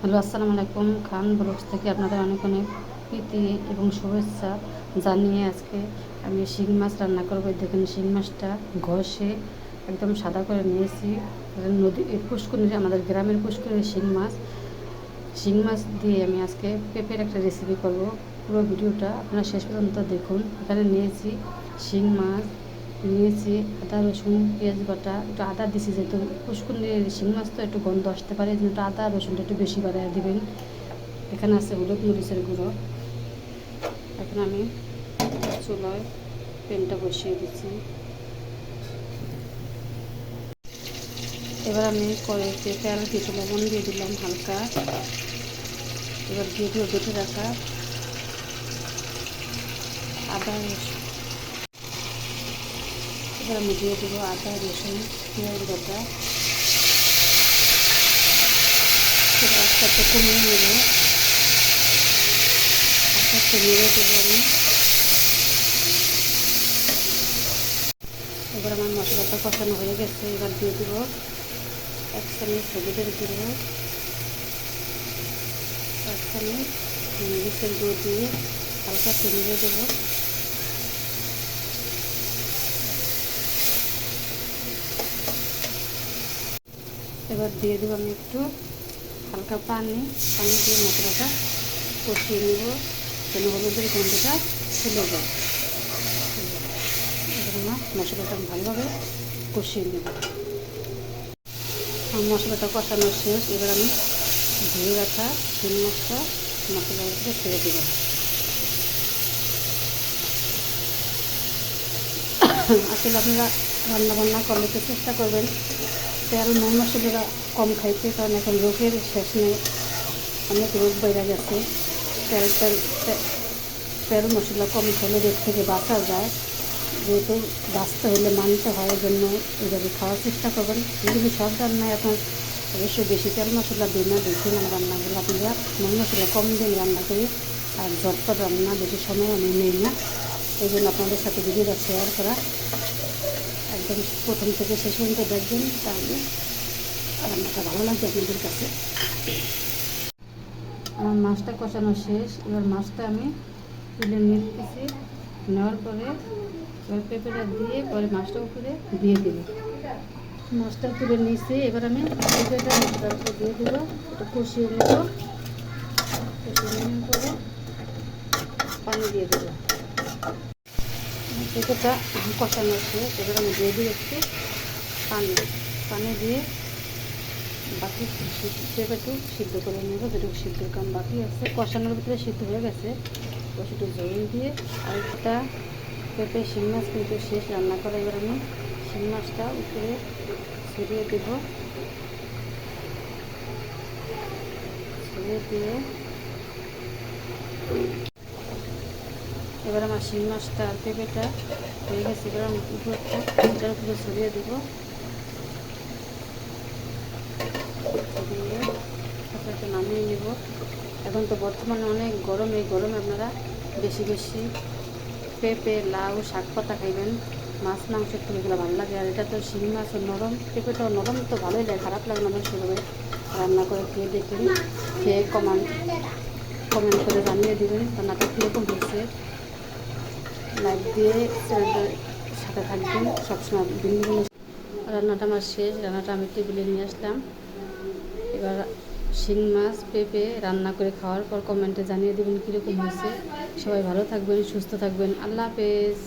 Hello, আসসালামু আলাইকুম। খান blogs থেকে আপনাদের অনেক অনেক প্রীতি এবং শুভেচ্ছা জানিয়ে আজকে আমি শিং মাছ রান্না করব। দেখেন, শিং মাছটা ঘষে একদম সাদা করে নিয়েছি। নদী, এই পুষ্করিণীর আমাদের গ্রামের পুষ্করিণীর শিং মাছ শিং মাছ দিয়ে আমি আজকে পেঁপের একটা রেসিপি করব। পুরো ভিডিওটা আপনারা শেষ পর্যন্ত দেখুন। এখানে নিয়েছি শিং মাছ নিয়েছি, আদা, রসুন, পেঁয়াজ বাটা, একটু আদা দিছি যেহেতু পুষ্কুনির শিং মাছ তো একটু গন্ধ আসতে পারে একটু আদা, রসুনটা একটু বেশি বাড়ায় দিবেন। এখানে আছে হলুদ, মরিচের গুঁড়ো। এখন আমি চুলায় পেনটা বসিয়ে দিচ্ছি। এবার আমি কড়াইতে তেল, কিছু লবণ দিয়ে দিলাম হালকা। এবার দিয়ে দিব বেটে রাখা আদা, রসুন। এবার আমি দিয়ে দেবো আদা, রসুন, পেঁয়াজ বাটা আস্তে কমিয়ে নেব। আস্তে আস্তে নেড়ে দেবো আমি এবার আমার মশলাটা কষানো হয়ে গেছে, এবার দিয়ে দেবো এক চামচ হলুদের গুঁড়ো, এক চামচ মরিচের গুঁড়ো দিয়ে হালকা নেড়ে দেবো। এবার দিয়ে দেবো আমি একটু হালকা পানি পানি দিয়ে মশলাটা কষিয়ে নেব যেন হলুদের গন্ধটা চলে যায়। মশলাটা ভালোভাবে কষিয়ে নেব। মশলাটা কষানো শেষ, এবার আমি ধুয়ে রাখা শিল মাছটা মশলার উপরে ছেড়ে দেব। আসলে আপনারা রান্না বান্না করলে তো চেষ্টা করবেন তেল মন মশলাটা কম খাইতে কারণ এখন রোগের শেষ নেই। অনেক রোগ বেড়ে গেছে। তেল তেল তেল মশলা কম খেলে রোগ থেকে বাঁচা যায়। যেহেতু বাঁচতে হলে মানতে হয় জন্য এইভাবে খাওয়ার চেষ্টা করবেন। কিন্তু সব রান্নায় আপনার অবশ্যই বেশি তেল মশলা দিন না বেশি মানে রান্নাগুলো আপনারা মন মশলা কম দিন রান্না করি। আর ঝটপট রান্না, বেশি সময় আমি নিই না। এই জন্য আপনাদের সাথে ভিডিওটা শেয়ার করা একদম প্রথম থেকে শেষ পর্যন্ত দেখবেন, তাহলে রান্নাটা ভালো লাগবে আপনাদের কাছে। আমার মাছটা কষানো শেষ। এবার মাছটা আমি তুলে নিতেছি নেওয়ার পরে এবার পেঁপেটা দিয়ে পরে মাছটা উপরে দিয়ে দেবো। মাছটা তুলে নিয়েছি এবার আমি পেঁপেটা দিয়ে দেবো, একটু কষিয়ে নেব। কষিয়ে নেওয়ার পরে পানি দিয়ে দেবো। পেঁপেটা কষানো শেষ এবার আমি দিয়ে দিই একটু পানি। পানি দিয়ে বাকি পেঁপেটু সিদ্ধ করে নেব। যেটুকু সিদ্ধ কাম বাকি আছে। কষানোর ভিতরে সিদ্ধ হয়ে গেছে। কষিটু জল দিয়ে আর একটা পেঁপে শিং মাছ কিন্তু শেষ রান্না করা। এবার আমি শিং মাছটা উপরে ছড়িয়ে দেব। ছড়িয়ে দিয়ে এবার আমার শিং মাছটা পেঁপেটা হয়ে গেছে, এবার আমি উপরটা উপরে ছড়িয়ে দেবো। নামিয়ে নেব। এখন তো বর্তমানে অনেক গরম, এই গরমে আপনারা বেশি বেশি পেঁপে, লাউ শাক পাতা খাইবেন। মাছ, মাংস এগুলো ভালো লাগে। আর এটা তো শিং মাছ নরম পেঁপেটাও নরম তো ভালোই লাগে, খারাপ লাগে না সেভাবে রান্না করে খেয়ে দেখবেন খেয়ে কমান, কমেন্ট করে জানিয়ে দেবেন। রান্নাটা কীরকম হয়েছে। লাইক দিয়ে সাথে থাকবেন সবসময় ভিন্ন ভিন্ন রান্নাটা আমার শেষ রান্নাটা আমি টেবিলে নিয়ে আসলাম। এবার শিং মাছ পেঁপে রান্না করে খাওয়ার পর কমেন্টে জানিয়ে দেবেন কীরকম হয়েছে। সবাই ভালো থাকবেন, সুস্থ থাকবেন। আল্লাহ হাফেজ।